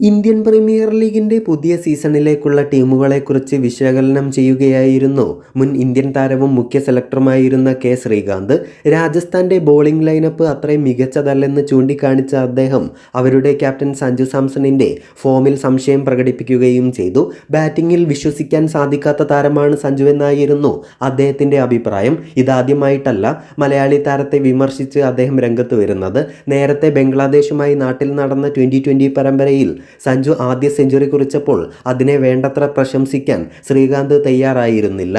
Indian premier ലീഗിന്റെ പുതിയ സീസണിലേക്കുള്ള ടീമുകളെക്കുറിച്ച് വിശകലനം ചെയ്യുകയായിരുന്നു മുൻ ഇന്ത്യൻ താരവും മുഖ്യ സെലക്ടറുമായിരുന്ന കെ ശ്രീകാന്ത്. രാജസ്ഥാന്റെ ബോളിംഗ് ലൈനപ്പ് അത്രയും മികച്ചതല്ലെന്ന് ചൂണ്ടിക്കാണിച്ച അദ്ദേഹം അവരുടെ ക്യാപ്റ്റൻ സഞ്ജു സാംസണിന്റെ ഫോമിൽ സംശയം പ്രകടിപ്പിക്കുകയും ചെയ്തു. ബാറ്റിംഗിൽ വിശ്വസിക്കാൻ സാധിക്കാത്ത താരമാണ് സഞ്ജു എന്നായിരുന്നു അദ്ദേഹത്തിന്റെ അഭിപ്രായം. ഇതാദ്യമായിട്ടല്ല മലയാളി താരത്തെ വിമർശിച്ച് അദ്ദേഹം രംഗത്ത് വരുന്നത്. നേരത്തെ ബംഗ്ലാദേശുമായി നാട്ടിൽ നടന്ന ട്വന്റി ട്വന്റി പരമ്പരയിൽ സഞ്ജു ആദ്യ സെഞ്ചുറി കുറിച്ചപ്പോൾ അതിനെ വേണ്ടത്ര പ്രശംസിക്കാൻ ശ്രീകാന്ത് തയ്യാറായിരുന്നില്ല.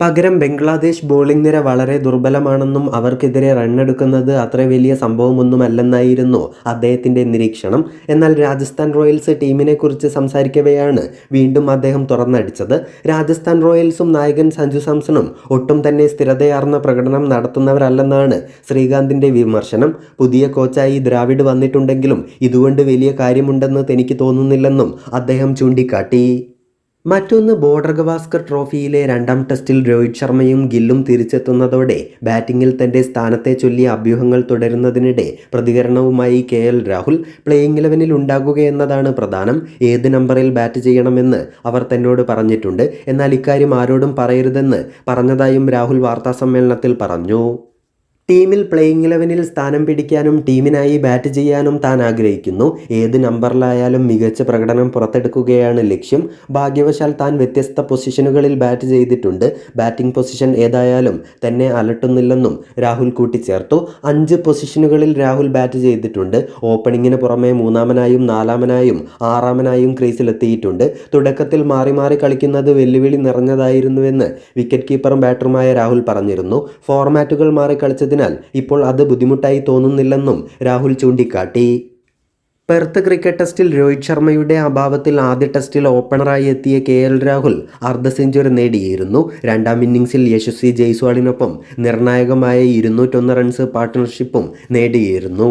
പകരം ബംഗ്ലാദേശ് ബോളിംഗ് നിര വളരെ ദുർബലമാണെന്നും അവർക്കെതിരെ റണ്ണെടുക്കുന്നത് അത്ര വലിയ സംഭവമൊന്നുമല്ലെന്നായിരുന്നു അദ്ദേഹത്തിന്റെ നിരീക്ഷണം. എന്നാൽ രാജസ്ഥാൻ റോയൽസ് ടീമിനെക്കുറിച്ച് സംസാരിക്കവെയാണ് വീണ്ടും അദ്ദേഹം തുറന്നടിച്ചത്. രാജസ്ഥാൻ റോയൽസും നായകൻ സഞ്ജു സാംസണും ഒട്ടും തന്നെ സ്ഥിരതയാർന്ന പ്രകടനം നടത്തുന്നവരല്ലെന്നാണ് ശ്രീകാന്തിന്റെ വിമർശനം. പുതിയ കോച്ചായി ദ്രാവിഡ് വന്നിട്ടുണ്ടെങ്കിലും ഇതുകൊണ്ട് വലിയ കാര്യമുണ്ടെന്ന് തനിക്ക് തോന്നുന്നില്ലെന്നും അദ്ദേഹം ചൂണ്ടിക്കാട്ടി. മറ്റൊന്ന് ബോർഡർ ഗവാസ്കർ ട്രോഫിയിലെ രണ്ടാം ടെസ്റ്റിൽ രോഹിത് ശർമ്മയും ഗില്ലും തിരിച്ചെത്തുന്നതോടെ ബാറ്റിംഗിൽ തന്റെ സ്ഥാനത്തെ ചൊല്ലിയ അഭ്യൂഹങ്ങൾ തുടരുന്നതിനിടെ പ്രതികരണവുമായി കെ എൽ രാഹുൽ പ്ലേയിങ് ഇലവനിൽ ഉണ്ടാകുകയെന്നതാണ് പ്രധാനം. ഏത് നമ്പറിൽ ബാറ്റ് ചെയ്യണമെന്ന് അവർ തന്നോട് പറഞ്ഞിട്ടുണ്ട്. എന്നാൽ ഇക്കാര്യം ആരോടും പറയരുതെന്ന് പറഞ്ഞതായും രാഹുൽ വാർത്താസമ്മേളനത്തിൽ പറഞ്ഞു. ടീമിൽ പ്ലേയിങ് ഇലവനിൽ സ്ഥാനം പിടിക്കാനും ടീമിനായി ബാറ്റ് ചെയ്യാനും താൻ ആഗ്രഹിക്കുന്നു. ഏത് നമ്പറിലായാലും മികച്ച പ്രകടനം പുറത്തെടുക്കുകയാണ് ലക്ഷ്യം. ഭാഗ്യവശാൽ താൻ വ്യത്യസ്ത പൊസിഷനുകളിൽ ബാറ്റ് ചെയ്തിട്ടുണ്ട്. ബാറ്റിംഗ് പൊസിഷൻ ഏതായാലും തന്നെ അലട്ടുന്നില്ലെന്നും രാഹുൽ കൂട്ടിച്ചേർത്തു. അഞ്ച് പൊസിഷനുകളിൽ രാഹുൽ ബാറ്റ് ചെയ്തിട്ടുണ്ട്. ഓപ്പണിങ്ങിന് പുറമെ മൂന്നാമനായും നാലാമനായും ആറാമനായും ക്രീസിലെത്തിയിട്ടുണ്ട്. തുടക്കത്തിൽ മാറി മാറി കളിക്കുന്നത് വെല്ലുവിളി നിറഞ്ഞതായിരുന്നുവെന്ന് വിക്കറ്റ് കീപ്പറും ബാറ്ററുമായ രാഹുൽ പറഞ്ഞിരുന്നു. ഫോർമാറ്റുകൾ മാറി കളിച്ചതിനാൽ ഇപ്പോൾ അത് ബുദ്ധിമുട്ടായി തോന്നുന്നില്ലെന്നും രാഹുൽ ചൂണ്ടിക്കാട്ടി. പെർത്ത് ക്രിക്കറ്റ് ടെസ്റ്റിൽ രോഹിത് ശർമ്മയുടെ അഭാവത്തിൽ ആദ്യ ടെസ്റ്റിൽ ഓപ്പണറായി എത്തിയ കെ എൽ രാഹുൽ അർദ്ധ സെഞ്ചുറി നേടിയിരുന്നു. രണ്ടാം ഇന്നിംഗ്സിൽ യശസ്വി ജയ്സ്വാളിനൊപ്പം നിർണായകമായ ഇരുന്നൂറ്റൊന്ന് റൺസ് പാർട്ട്ണർഷിപ്പും നേടിയിരുന്നു.